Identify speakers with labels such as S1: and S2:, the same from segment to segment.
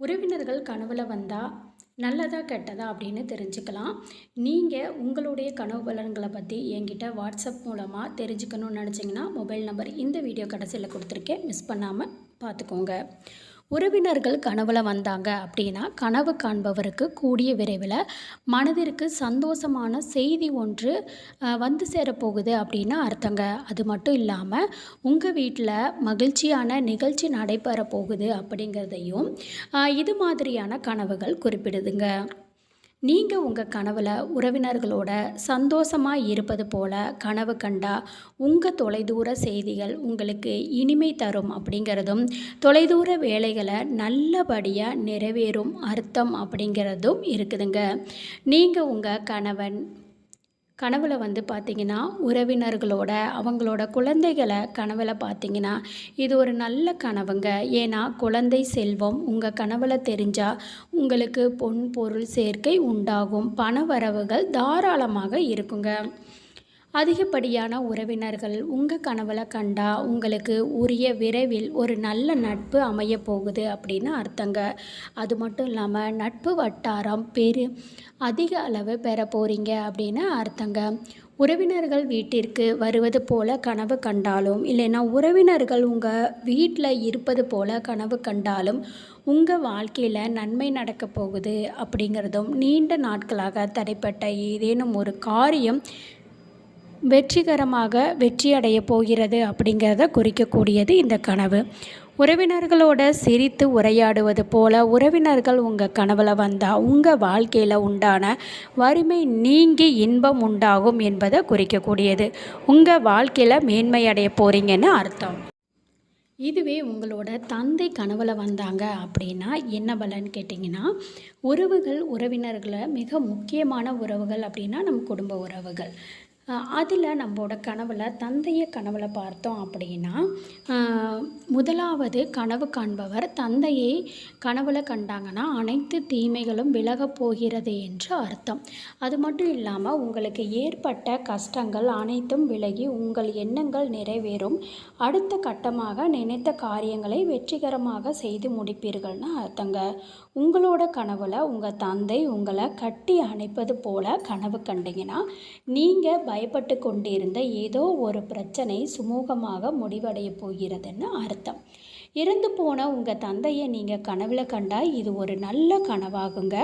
S1: உறவினர்கள் கனவுல வந்தால் நல்லதா கெட்டதா அப்படின்னு தெரிஞ்சுக்கலாம். நீங்கள் உங்களுடைய கனவு பலன்களை பற்றி என்கிட்ட வாட்ஸ்அப் மூலமாக தெரிஞ்சுக்கணும்னு நினச்சிங்கன்னா மொபைல் நம்பர் இந்த வீடியோ கடைசியில் கொடுத்துருக்கேன். மிஸ் பண்ணாமல் பார்த்துக்கோங்க உறவினர்கள் கனவுல வந்தாங்க அப்படின்னா கனவு காண்பவருக்கு கூடிய விரைவில் மனதிற்கு சந்தோஷமான செய்தி ஒன்று வந்து சேரப்போகுது அப்படின்னு அர்த்தங்க. அது மட்டும் இல்லாமல் உங்கள் வீட்டில் மகிழ்ச்சியான நிகழ்ச்சி நடைபெற போகுது அப்படிங்கிறதையும் இது மாதிரியான கனவுகள் குறிப்பிடுதுங்க. நீங்கள் உங்கள் கனவில் உறவினர்களோட சந்தோஷமாக இருப்பது போல கனவு கண்டா உங்கள் தொலைதூர செய்திகள் உங்களுக்கு இனிமை தரும் அப்படிங்கிறதும் தொலைதூர வேலைகளை நல்லபடியாக நிறைவேறும் அர்த்தம் அப்படிங்கிறதும் இருக்குதுங்க. நீங்கள் உங்கள் கணவன் கனவுல வந்து பார்த்தீங்கன்னா உறவினர்களோட அவங்களோட குழந்தைகளை கனவுல பார்த்தீங்கன்னா இது ஒரு நல்ல கனவுங்க. ஏன்னா குழந்தை செல்வம் உங்கள் கனவுல தெரிஞ்சால் உங்களுக்கு பொன் பொருள் சேர்க்கை உண்டாகும். பண வரவுகள் தாராளமாக இருக்குங்க. அதிகப்படியான உறவினர்கள் உங்கள் கனவில் கண்டா உங்களுக்கு உரிய விரைவில் ஒரு நல்ல நட்பு அமைய போகுது அப்படின்னு அர்த்தங்க. அது மட்டும் இல்லாமல் நட்பு வட்டாரம் பெரு அதிக அளவு பெற போகிறீங்க அப்படின்னு அர்த்தங்க. உறவினர்கள் வீட்டிற்கு வருவது போல கனவு கண்டாலும் இல்லைன்னா உறவினர்கள் உங்கள் வீட்டில் இருப்பது போல கனவு கண்டாலும் உங்கள் வாழ்க்கையில் நன்மை நடக்க போகுது அப்படிங்கிறதும் நீண்ட நாட்களாக தடைப்பட்ட ஏதேனும் ஒரு காரியம் வெற்றிகரமாக வெற்றியடைய போகிறது அப்படிங்கிறத குறிக்கக்கூடியது இந்த கனவு. உறவினர்களோட சிரித்து உரையாடுவது போல உறவினர்கள் உங்கள் கனவில் வந்தால் உங்கள் வாழ்க்கையில் உண்டான வறுமை நீங்கி இன்பம் உண்டாகும் என்பதை குறிக்கக்கூடியது. உங்கள் வாழ்க்கையில் மேன்மையடைய போகிறீங்கன்னு அர்த்தம். இதுவே உங்களோட தந்தை கனவுல வந்தாங்க அப்படின்னா என்ன பலன்னு கேட்டிங்கன்னா உறவுகள் உறவினர்களை மிக முக்கியமான உறவுகள் அப்படின்னா நம் குடும்ப உறவுகள். அதில் நம்மளோட கனவில் தந்தையை கனவில் பார்த்தோம் அப்படின்னா முதலாவது கனவு காண்பவர் தந்தையை கனவில் கண்டாங்கன்னா அனைத்து தீமைகளும் விலகப் போகிறது என்று அர்த்தம். அது மட்டும் இல்லாமல் உங்களுக்கு ஏற்பட்ட கஷ்டங்கள் அனைத்தும் விலகி உங்கள் எண்ணங்கள் நிறைவேறும். அடுத்த கட்டமாக நினைத்த காரியங்களை வெற்றிகரமாக செய்து முடிப்பீர்கள்னு அர்த்தங்க. உங்களோட கனவுல உங்கள் தந்தை உங்களை கட்டி அணைப்பது போல கனவு கண்டீங்கன்னா நீங்கள் பயப்பட்டு கொண்டிருந்த ஏதோ ஒரு பிரச்சனை சுமூகமாக முடிவடைய போகிறதுன்னு அர்த்தம். இறந்து போன உங்கள் தந்தையை நீங்கள் கனவில் கண்டால் இது ஒரு நல்ல கனவாகுங்க.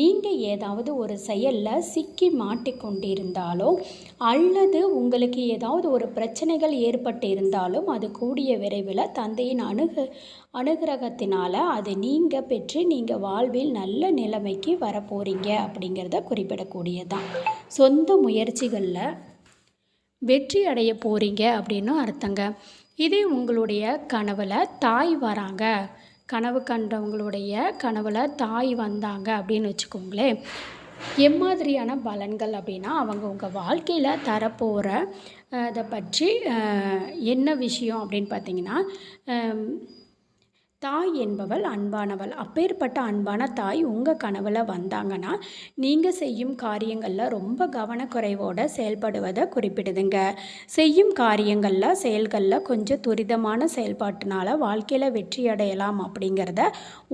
S1: நீங்கள் ஏதாவது ஒரு செயலில் சிக்கி மாட்டிக்கொண்டிருந்தாலோ அல்லது உங்களுக்கு ஏதாவது ஒரு பிரச்சனைகள் ஏற்பட்டு இருந்தாலும் அது கூடிய விரைவில் தந்தையின் அணுகு அனுகிரகத்தினால் அது நீங்கள் பெற்று நீங்கள் வாழ்வில் நல்ல நிலைமைக்கு வரப்போகிறீங்க அப்படிங்கிறத குறிப்பிடக்கூடியதான் சொந்த முயற்சிகளில் வெற்றி அடைய போகிறீங்க அப்படின்னு அர்த்தங்க. இதே உங்களுடைய கனவில் தாய் வராங்க. கனவு கண்டவங்களுடைய கனவில் தாய் வந்தாங்க அப்படின்னு வச்சுக்கோங்களேன். எம்மாதிரியான பலன்கள் அப்படின்னா அவங்க உங்கள் வாழ்க்கையில் தரப்போகிற இதை பற்றி என்ன விஷயம் அப்படின்னு பார்த்தீங்கன்னா தாய் என்பவள் அன்பானவள். அப்பேற்பட்ட அன்பான தாய் உங்கள் கனவில் வந்தாங்கன்னா நீங்கள் செய்யும் காரியங்களில் ரொம்ப கவனக்குறைவோடு செயல்படுவதை குறிப்பிடுதுங்க. செய்யும் காரியங்களில் செயல்களில் கொஞ்சம் துரிதமான செயல்பாட்டினால வாழ்க்கையில் வெற்றி அடையலாம் அப்படிங்கிறத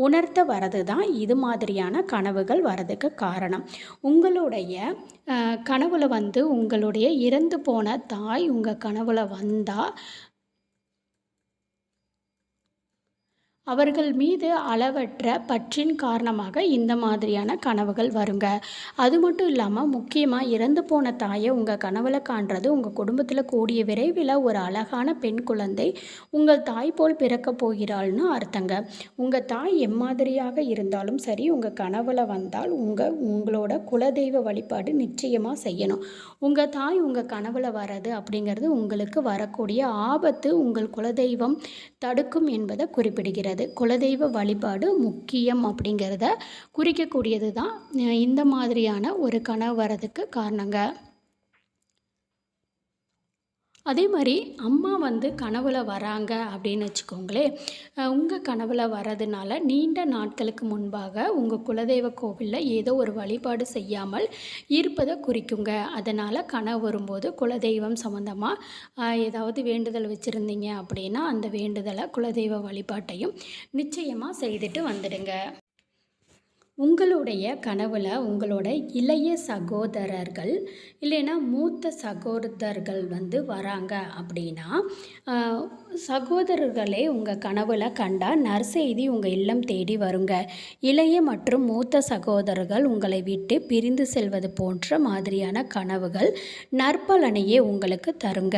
S1: உணர்த்த வரது தான் இது மாதிரியான கனவுகள் வரதுக்கு காரணம். உங்களுடைய கனவுல வந்து உங்களுடைய இறந்து போன தாய் உங்கள் கனவுல வந்தால் அவர்கள் மீது அளவற்ற பற்றின் காரணமாக இந்த மாதிரியான கனவுகள் வருங்க. அது மட்டும் இல்லாமல் முக்கியமாக இறந்து போன தாயை உங்கள் கனவுல காண்றது உங்கள் குடும்பத்தில் கூடிய விரைவில் ஒரு அழகான பெண் குழந்தை உங்கள் தாய் போல் பிறக்க போகிறாள்னு அர்த்தங்க. உங்கள் தாய் எம்மாதிரியாக இருந்தாலும் சரி உங்கள் கனவுல வந்தால் உங்கள் உங்களோட குலதெய்வ வழிபாடு நிச்சயமாக செய்யணும். உங்கள் தாய் உங்கள் கனவுல வர்றது அப்படிங்கிறது உங்களுக்கு வரக்கூடிய ஆபத்து உங்கள் குலதெய்வம் தடுக்கும் என்பதை குறிப்பிடுகிறது. குலதெய்வ வழிபாடு முக்கியம் அப்படிங்கிறத குறிக்கக்கூடியது தான் இந்த மாதிரியான ஒரு கனவு வரதுக்கு காரணங்க. அதே மாதிரி அம்மா வந்து கனவுல வராங்க அப்படின்னு வச்சுக்கோங்களேன். உங்கள் கனவுல வர்றதுனால நீண்ட நாட்களுக்கு முன்பாக உங்கள் குலதெய்வ கோவிலில் ஏதோ ஒரு வழிபாடு செய்யாமல் இருப்பதை குறிக்குங்க. அதனால் கனவு வரும்போது குலதெய்வம் சம்மந்தமாக ஏதாவது வேண்டுதல் வச்சுருந்தீங்க அப்படின்னா அந்த வேண்டுதலை குலதெய்வ வழிபாட்டையும் நிச்சயமாக செய்துட்டு வந்துடுங்க. உங்களுடைய கனவுல உங்களோட இளைய சகோதரர்கள் இல்லைன்னா மூத்த சகோதரர்கள் வந்து வராங்க அப்படின்னா சகோதரர்களே உங்கள் கனவுல கண்டால் நற்செய்தி உங்கள் இல்லம் தேடி வருங்க. இளைய மற்றும் மூத்த சகோதரர்கள் உங்களை விட்டு பிரிந்து செல்வது போன்ற மாதிரியான கனவுகள் நற்பலனையே உங்களுக்கு தருங்க.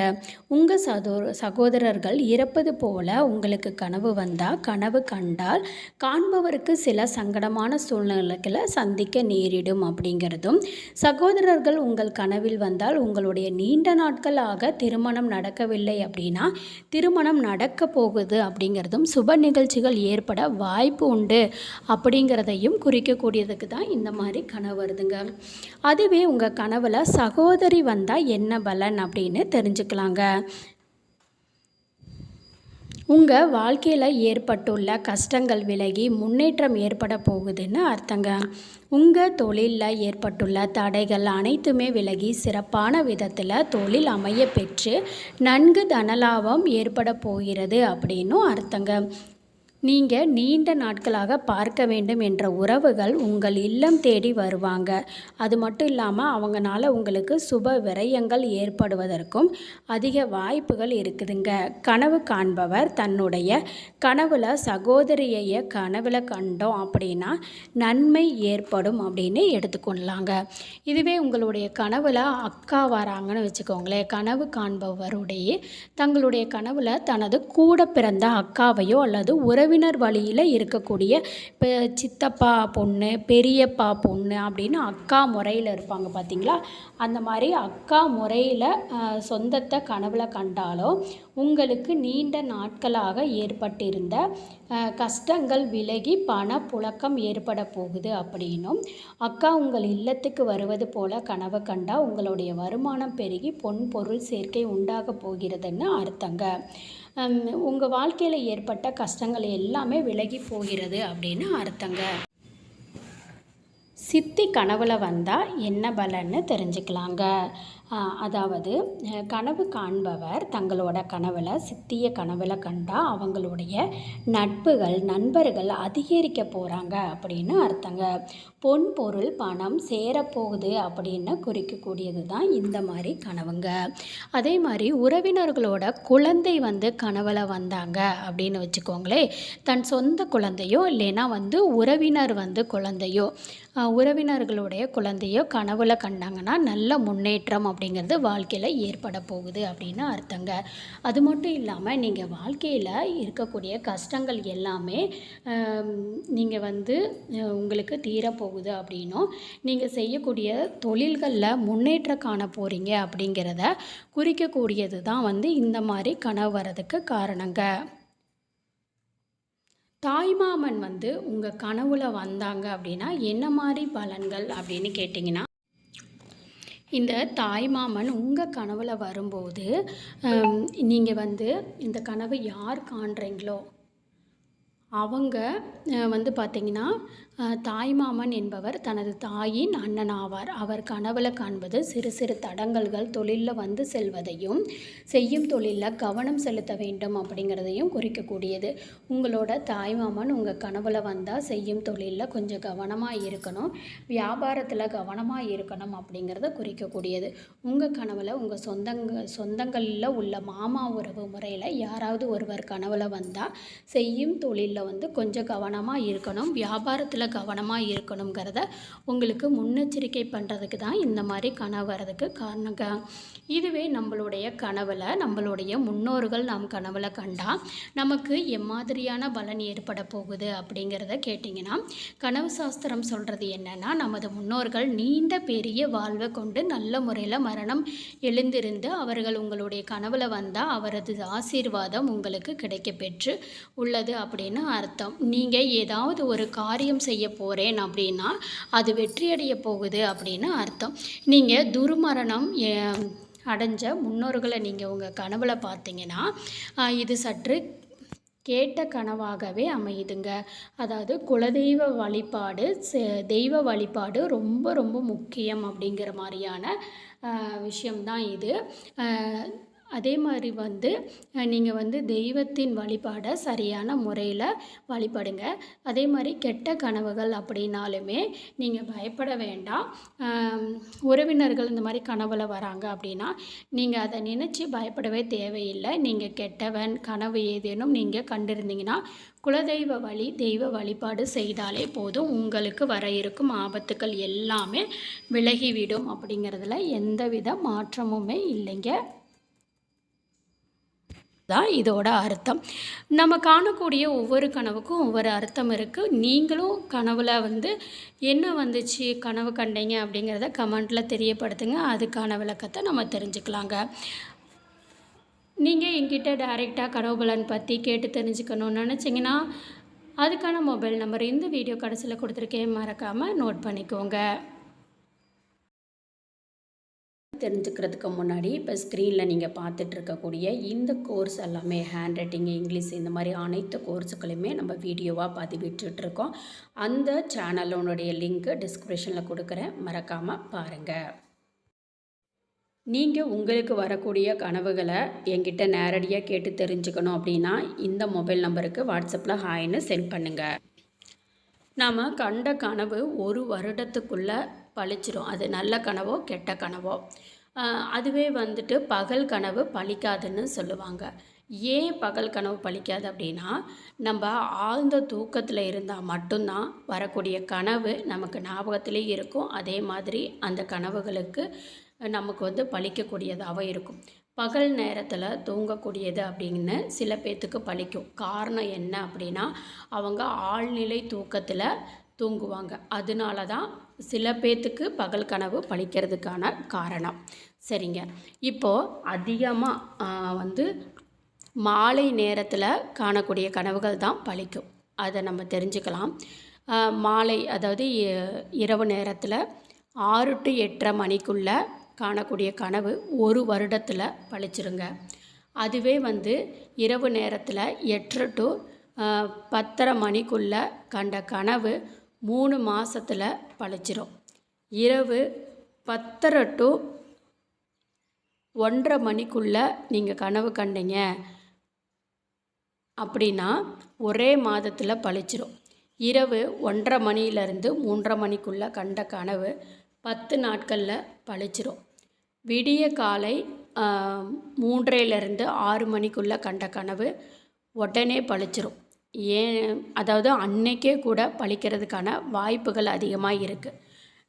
S1: உங்கள் சதோ சகோதரர்கள் இறப்பது போல உங்களுக்கு கனவு வந்தால் கனவு கண்டால் காண்பவருக்கு சில சங்கடமான சூழ்நிலைகளை சந்திக்க நேரிடும் அப்படிங்கிறதும் சகோதரர்கள் உங்கள் கனவில் வந்தால் உங்களுடைய நீண்ட நாட்களாக திருமணம் நடக்கவில்லை அப்படின்னா திருமணம் நடக்க போகுது அப்படிங்கிறதும் சுப நிகழ்ச்சிகள் ஏற்பட வாய்ப்பு உண்டு அப்படிங்கிறதையும் குறிக்கக்கூடியதுக்கு தான் இந்த மாதிரி கனவு வருதுங்க. அதுவே உங்கள் கனவில் சகோதரி வந்தால் என்ன பலன் அப்படின்னு தெரிஞ்சுக்கலாங்க. உங்கள் வாழ்க்கையில் ஏற்பட்டுள்ள கஷ்டங்கள் விலகி முன்னேற்றம் ஏற்பட போகுதுன்னு அர்த்தங்க. உங்கள் தொழிலில் ஏற்பட்டுள்ள தடைகள் அனைத்துமே விலகி சிறப்பான விதத்தில் தொழில் அமைய பெற்று நன்கு தனலாபம் ஏற்பட போகிறது அப்படின்னும் அர்த்தங்க. நீங்கள் நீண்ட நாட்களாக பார்க்க வேண்டும் என்ற உறவுகள் உங்கள் இல்லம் தேடி வருவாங்க. அது மட்டும் இல்லாமல் அவங்களால உங்களுக்கு சுப விரயங்கள் ஏற்படுவதற்கும் அதிக வாய்ப்புகள் இருக்குதுங்க. கனவு காண்பவர் தன்னுடைய கனவுல சகோதரியைய கனவுல கண்டோம் அப்படின்னா நன்மை ஏற்படும் அப்படின்னு எடுத்துக்கொள்ளலாங்க. இதுவே உங்களுடைய கனவுல அக்கா வராங்கன்னு வச்சுக்கோங்களேன். கனவு காண்பவருடைய தங்களுடைய கனவுல தனது கூட பிறந்த அக்காவையோ அல்லது உறவினர் வழியில் இருக்கக்கூடிய இப்போ சித்தப்பா பொண்ணு பெரியப்பா பொண்ணு அப்படின்னு அக்கா முறையில் இருப்பாங்க பார்த்தீங்களா அந்த மாதிரி அக்கா முறையில் சொந்தத்தை கனவுல கண்டாலோ உங்களுக்கு நீண்ட நாட்களாக ஏற்பட்டிருந்த கஷ்டங்கள் விலகி பண புழக்கம் ஏற்பட போகுது அப்படின்னும் அக்கா உங்கள் இல்லத்துக்கு வருவது போல கனவு கண்டா உங்களுடைய வருமானம் பெருகி பொன் பொருள் சேர்க்கை உண்டாக போகிறதுன்னு அர்த்தங்க. உங்கள் வாழ்க்கையில் ஏற்பட்ட கஷ்டங்கள் எல்லாமே விலகி போகிறது அப்படின்னு அர்த்தங்க. சித்தி கனவுல வந்தால் என்ன பலன்னு தெரிஞ்சுக்கலாங்க. அதாவது கனவு காண்பவர் தங்களோட கனவில் சித்திய கனவில் கண்டால் அவங்களுடைய நட்புகள் நண்பர்கள் அதிகரிக்க போகிறாங்க அப்படின்னு அர்த்தங்க. பொன் பொருள் பணம் சேரப்போகுது அப்படின்னு குறிக்கக்கூடியது தான் இந்த மாதிரி கனவுங்க. அதே மாதிரி உறவினர்களோட குழந்தை வந்து கனவில் வந்தாங்க அப்படின்னு வச்சுக்கோங்களேன் தன் சொந்த குழந்தையோ இல்லைன்னா வந்து உறவினர் வந்து குழந்தையோ உறவினர்களுடைய குழந்தையோ கனவுல கண்டாங்கன்னா நல்ல முன்னேற்றம் அப்படிங்கிறது வாழ்க்கையில் ஏற்பட போகுது அப்படின்னு அர்த்தங்க. அது மட்டும் இல்லாமல் நீங்கள் வாழ்க்கையில் இருக்கக்கூடிய கஷ்டங்கள் எல்லாமே நீங்கள் வந்து உங்களுக்கு தீரப்போகுது அப்படின்னும் நீங்கள் செய்யக்கூடிய தொழில்களில் முன்னேற்றம் காண போகிறீங்க அப்படிங்கிறத குறிக்கக்கூடியது தான் வந்து இந்த மாதிரி கனவு வர்றதுக்கு காரணங்க. தாய்மாமன் வந்து உங்கள் கனவுல வந்தாங்க அப்படின்னா என்ன மாதிரி பலன்கள் அப்படின்னு கேட்டிங்கன்னா இந்த தாய்மாமன் உங்கள் கனவுல வரும்போது நீங்கள் வந்து இந்த கனவை யார் காண்றீங்களோ அவங்க வந்து பார்த்திங்கன்னா தாய்மாமன் என்பவர் தனது தாயின் அண்ணன் ஆவார். அவர் கனவுல காண்பது சிறு சிறு தடங்கல்கள் தொழிலில் வந்து செல்வதையும் செய்யும் தொழிலில் கவனம் செலுத்த வேண்டும் அப்படிங்கிறதையும் குறிக்கக்கூடியது. உங்களோட தாய்மாமன் உங்கள் கனவுல வந்தால் செய்யும் தொழிலில் கொஞ்சம் கவனமாக இருக்கணும். வியாபாரத்தில் கவனமாக இருக்கணும் அப்படிங்கிறத குறிக்கக்கூடியது. உங்கள் கனவுல உங்கள் சொந்தங்க சொந்தங்களில் உள்ள மாமா உறவு முறையில் யாராவது ஒருவர் கனவுல வந்தால் செய்யும் தொழிலில் வந்து கொஞ்சம் கவனமாக இருக்கணும் வியாபாரத்தில் கவனமாக இருக்கணுங்கிறத உங்களுக்கு முன்னெச்சரிக்கை பண்ணுறதுக்கு தான் இந்த மாதிரி கனவு வர்றதுக்கு காரணங்க. இதுவே நம்மளுடைய கனவில் நம்மளுடைய முன்னோர்கள் நாம் கனவில் கண்டால் நமக்கு எம்மாதிரியான பலன் ஏற்பட போகுது அப்படிங்கிறத கேட்டிங்கன்னா கனவு சாஸ்திரம் சொல்கிறது என்னென்னா நமது முன்னோர்கள் நீண்ட பெரிய வாழ்வை கொண்டு நல்ல முறையில் மரணம் எழுந்திருந்து அவர்கள் உங்களுடைய கனவில் வந்தால் அவரது ஆசீர்வாதம் உங்களுக்கு கிடைக்க பெற்று உள்ளது அப்படின்னு அர்த்தம்? நீங்கள் ஏதாவது ஒரு காரியம் செய்ய போகிறேன் அப்படின்னா அது வெற்றியடைய போகுது அப்படின்னு அர்த்தம். நீங்கள் துர்மரணம் அடைஞ்ச முன்னோர்களை நீங்கள் உங்கள் கனவில் பார்த்தீங்கன்னா இது சற்று கேட்ட கனவாகவே அமையுதுங்க. அதாவது குலதெய்வ வழிபாடு செ- தெய்வ வழிபாடு ரொம்ப ரொம்ப முக்கியம் அப்படிங்கிற மாதிரியான விஷயம்தான் இது. அதே மாதிரி வந்து நீங்கள் வந்து தெய்வத்தின் வழிபாடை சரியான முறையில் வழிபடுங்க. அதே மாதிரி கெட்ட கனவுகள் அப்படின்னாலுமே நீங்கள் பயப்பட வேண்டாம். உறவினர்கள் இந்த மாதிரி கனவில் வராங்க அப்படின்னா நீங்கள் அதை நினச்சி பயப்படவே தேவையில்லை. நீங்கள் கெட்டவன் கனவு ஏதேனும் நீங்கள் கண்டிருந்தீங்கன்னா குலதெய்வ வழி தெய்வ வழிபாடு செய்தாலே போதும். உங்களுக்கு வர இருக்கும் ஆபத்துக்கள் எல்லாமே விலகிவிடும் அப்படிங்கிறதுல எந்தவித மாற்றமுமே இல்லைங்க. தான் இதோட அர்த்தம். நம்ம காணக்கூடிய ஒவ்வொரு கனவுக்கும் ஒவ்வொரு அர்த்தம் இருக்குது நீங்களும் கனவில் வந்து என்ன வந்துச்சு கனவு கண்டீங்க அப்படிங்கிறத கமெண்ட்டில் தெரியப்படுத்துங்க. அதுக்கான விளக்கத்தை நம்ம தெரிஞ்சுக்கலாங்க. நீங்கள் என்கிட்ட டைரெக்டாக கனவு பலன் பற்றி கேட்டு தெரிஞ்சுக்கணும்னு நினச்சிங்கன்னா அதுக்கான மொபைல் நம்பர் இந்த வீடியோ கடைசியில் கொடுத்துருக்கேன். மறக்காமல் நோட் பண்ணிக்கோங்க. தெரிஞ்சுக்கிறதுக்கு முன்னாடி இப்போ ஸ்க்ரீனில் நீங்கள் பார்த்துட்டு இருக்கக்கூடிய இந்த கோர்ஸ் எல்லாமே ஹேண்ட் ரைட்டிங் இங்கிலீஷ் இந்த மாதிரி அனைத்து கோர்ஸுகளுமே நம்ம வீடியோவாக பதிவிட்டுருக்கோம் அந்த சேனலோனுடைய லிங்க்கு டிஸ்கிரிப்ஷனில் கொடுக்குறேன். மறக்காமல் பாருங்கள் நீங்கள் உங்களுக்கு வரக்கூடிய கனவுகளை என்கிட்ட நேரடியாக கேட்டு தெரிஞ்சுக்கணும் அப்படின்னா இந்த மொபைல் நம்பருக்கு வாட்ஸ்அப்பில் ஹாய்னு சென்ட் பண்ணுங்கள் நாம் கண்ட கனவு ஒரு வருடத்துக்குள்ளே பழிச்சிரும். அது நல்ல கனவோ கெட்ட கனவோ. அதுவே வந்துட்டு பகல் கனவு பழிக்காதுன்னு சொல்லுவாங்க. ஏன் பகல் கனவு பழிக்காது அப்படின்னா நம்ம ஆழ்ந்த தூக்கத்தில் இருந்தால் மட்டும்தான் வரக்கூடிய கனவு நமக்கு ஞாபகத்திலே இருக்கும். அதே மாதிரி அந்த கனவுகளுக்கு நமக்கு வந்து பழிக்கக்கூடியதாகவும் இருக்கும். பகல் நேரத்தில் தூங்கக்கூடியது அப்படின்னு சில பேர்த்துக்கு பழிக்கும். காரணம் என்ன அப்படின்னா அவங்க ஆழ்நிலை தூக்கத்தில் தூங்குவாங்க. அதனால தான் சில பேர்த்துக்கு பகல் கனவு பழிக்கிறதுக்கான காரணம். சரிங்க. இப்போது அதிகமாக வந்து மாலை நேரத்தில் காணக்கூடிய கனவுகள் தான் பழிக்கும். அதை நம்ம தெரிஞ்சுக்கலாம். மாலை அதாவது இரவு நேரத்தில் ஆறு டு எட்டரை மணிக்குள்ளே காணக்கூடிய கனவு ஒரு வருடத்தில் பழிச்சிருங்க. அதுவே வந்து இரவு நேரத்தில் எட்டரை டு பத்தரை மணிக்குள்ளே கண்ட கனவு மூணு மாதத்தில் பழிச்சிரும். இரவு பத்தரை டு ஒன்றரை மணிக்குள்ளே நீங்கள் கனவு கண்டீங்க. அப்படின்னா ஒரே மாதத்தில் பழிச்சிரும். இரவு ஒன்றரை மணியிலேருந்து மூன்றரை மணிக்குள்ளே கண்ட கனவு பத்து நாட்களில் பழிச்சிரும். விடிய காலை மூன்றையிலேருந்து ஆறு மணிக்குள்ளே கண்ட கனவு உடனே பழிச்சிரும். ஏன் அதாவது அன்னைக்கே கூட பழிக்கிறதுக்கான வாய்ப்புகள் அதிகமாக இருக்குது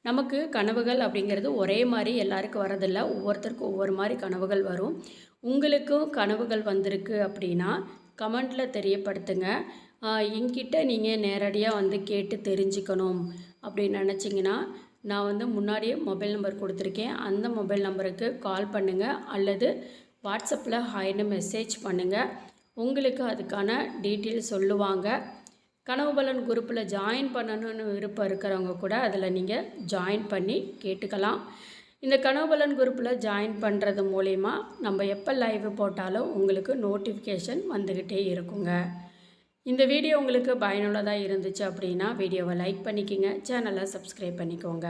S1: நமக்கு கனவுகள் அப்படிங்கிறது ஒரே மாதிரி எல்லாருக்கும் வரதில்லை ஒவ்வொருத்தருக்கும் ஒவ்வொரு மாதிரி கனவுகள் வரும். உங்களுக்கும் கனவுகள் வந்திருக்கு அப்படின்னா கமெண்ட்டில் தெரியப்படுத்துங்க. என்கிட்ட நீங்கள் நேரடியாக வந்து கேட்டு தெரிஞ்சுக்கணும் அப்படின்னு நினச்சிங்கன்னா நான் வந்து முன்னாடியே மொபைல் நம்பர் கொடுத்துருக்கேன். அந்த மொபைல் நம்பருக்கு கால் பண்ணுங்கள் அல்லது வாட்ஸ்அப்பில் ஹாய்னு மெசேஜ் பண்ணுங்கள் உங்களுக்கு அதுக்கான டீட்டெயில் சொல்லுவாங்க. கனவுபலன் குரூப்பில் ஜாயின் பண்ணணும்னு விருப்பம் இருக்கிறவங்க கூட அதில் நீங்கள் ஜாயின் பண்ணி கேட்டுக்கலாம். இந்த கனவுபலன் குரூப்பில் ஜாயின் பண்ணுறது மூலிமா நம்ம எப்போ லைவ் போட்டாலும் உங்களுக்கு நோட்டிஃபிகேஷன் வந்துக்கிட்டே இருக்குங்க. இந்த வீடியோ உங்களுக்கு பயனுள்ளதாக இருந்துச்சு அப்படின்னா வீடியோவை லைக் பண்ணிக்கோங்க. சேனலை சப்ஸ்கிரைப் பண்ணிக்கோங்க.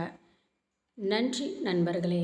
S1: நன்றி நண்பர்களே.